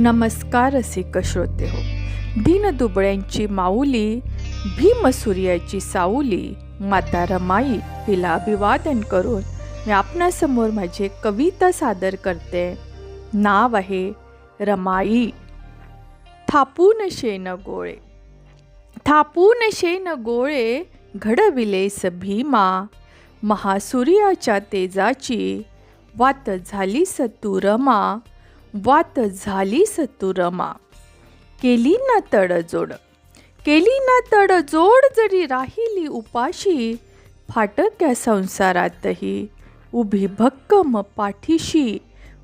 नमस्कार रसिक श्रोते हो. दीनदुबळ्यांची माऊली भीमसूर्याची साऊली माता रमाई हिला अभिवादन करून मी आपणासमोर माझे कविता सादर करते. नाव आहे रमाई. थापून शेन गोळे. थापून शेन गोळे घडविलेस भीमा महासूर्याच्या तेजाची वात झाली रमा वात झाली सतुरमा केली ना तडजोड. केली ना तडजोड जरी राहिली उपाशी फाटक्या संसारातही. उभी भक्कम पाठीशी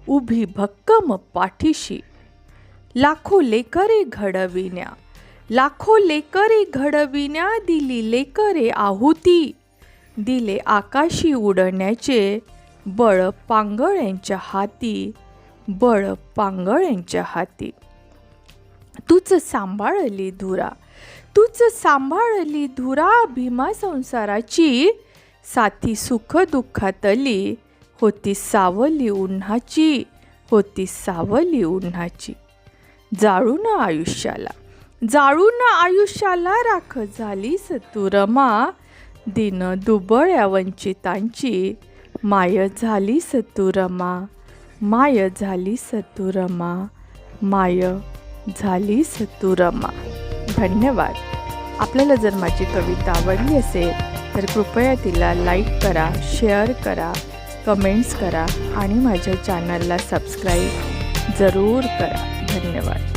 उभी भक्कम पाठीशी. लाखो लेकरे घडविण्या लाखो लेकरे घडविण्या दिली लेकरे आहुती. दिले आकाशी उडण्याचे बळ पांगळ्यांच्या हाती. बळ पांगळ्यांच्या हाती. तूच सांभाळली धुरा. तूच सांभाळली धुरा भीमा संसाराची. साथी सुख दुःखातली. होती सावली उन्हाची. होती सावली उन्हाची. जाळून आयुष्याला. जाळून आयुष्याला राख झाली सतुरमा दिन दुबळ्या वंचितांची. माय झाली सतुरमा माय झाली सतुरमा माय झाली सतुरमा. धन्यवाद. आपल्याला जर माझी कविता आवडली असेल तर कृपया तिला लाईक करा शेअर करा कमेंट्स करा आणि माझ्या चॅनलला सबस्क्राईब जरूर करा. धन्यवाद.